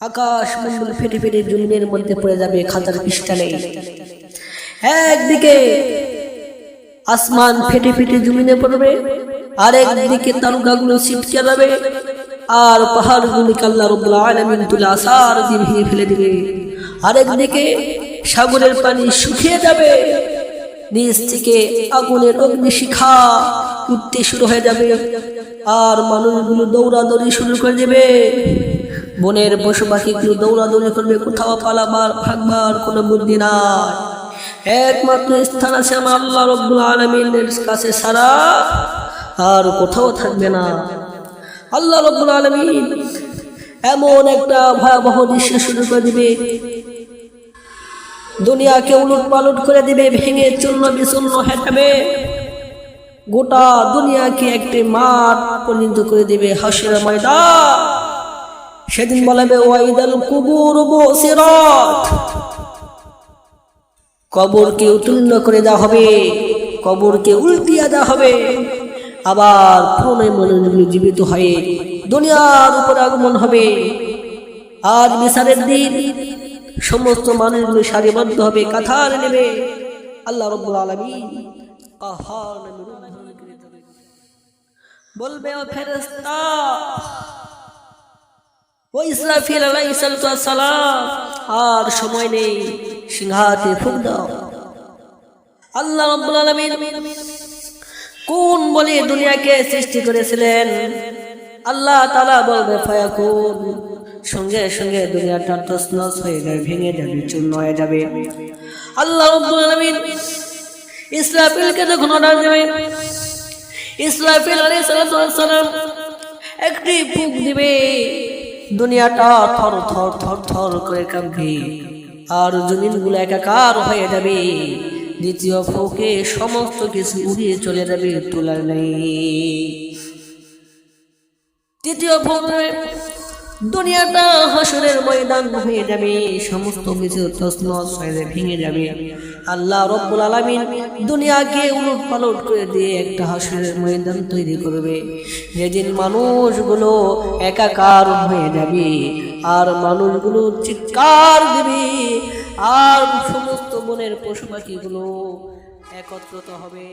আকাশ মন্ডল ফেটে ফেটে জমিনের মধ্যে পড়ে যাবে খাতার পৃষ্ঠা নেই একদিকে আসমান ফেটে ফেটে জমিনে পড়বে আর একদিকে তারকাগুলো ছিটকে যাবে, আর পাহাড়গুলিকে আল্লাহ রব্বুল আলামিন তুলে আসার দিয়ে ফেলে দিবে। আর একদিকে সাগরের পানি শুকিয়ে যাবে নিচ থেকে আগুনের অগ্নিশিখা উঠতে শুরু হয়ে যাবে। আর মানুষগুলো দৌড়াদৌড়ি শুরু করে দেবে। বনের পশু পাখিগুলো দৌড়াদৌড়ি করবে। কোথাও পালাবার, ভাগবার কোনো বুদ্ধি নাই। একমাত্র স্থান আছে আমার আল্লাহ রব্বুল আলমিনের কাছে সারা আর কোথাও থাকবে না। আল্লাহ রব্বুল আলমিন এমন একটা ভয়াবহ দৃশ্য শুরু করে দিবে। দুনিয়াকে উলট পালট করে দিবে, ভেঙে চূর্ণ বিচূর্ণ হেঁটাবে। গোটা দুনিয়াকে একটি মাঠ পরিণত করে দিবে হাসির ময়দান। সেদিন বলাবে, ওয়াইদাল কুবুর বসিরাত। কবরকে উত্তীর্ণ করে দেওয়া হবে, কবরকে উল্টিয়ে দেওয়া হবে। আবার পুনরায় মানুষগুলি জীবিত হয়ে দুনিয়ার উপর আগমন হবে। আজ বিচারের দিন সমস্ত মানুষগুলো সারিবদ্ধ হবে, কাথার নেবে আল্লাহ রব্বুল দেবে। বলবে, ও ও ইসরাফিল আলাইহিস আর সময় নেই, সিংহাতে দাও আল্লাহ রাব্বুল আলামিন কোন বলে দুনিয়াকে সৃষ্টি করেছিলেন আল্লাহ তালা বলবে, ফায়াকুন, সঙ্গে সঙ্গে দুনিয়াটা তছনছ হয়ে যাবে, ভেঙে যাবে, চূর্ণ হয়ে যাবে। আল্লাহ ইসরাফিলকে যখন অর্ডার দেবে, ইসরাফিল আলাইহিস সালাম একটি ফুক দিবে, দুনিয়াটা থর থর থর থর করে কাঁপবে, আর জমিনগুলো একাকার হয়ে যাবে, দ্বিতীয় ফোকে সমস্ত কিছু উড়িয়ে চলে যাবে তোলার নেই। তৃতীয় ফোকে দুনিয়াটা হাসরের ময়দান হয়ে যাবে, সমস্ত কিছু তসনস হয়ে ভেঙে যাবে। আল্লাহ রব্বুল আলামিন দুনিয়াকে উলট পালট করে দিয়ে একটা হাসরের ময়দান তৈরি করবে। যেদিন মানুষগুলো একাকার হয়ে যাবে, আর মানুষগুলো চিৎকার দেবে, আর সমস্ত বনের পশু পাখিগুলো একত্রিত হবে।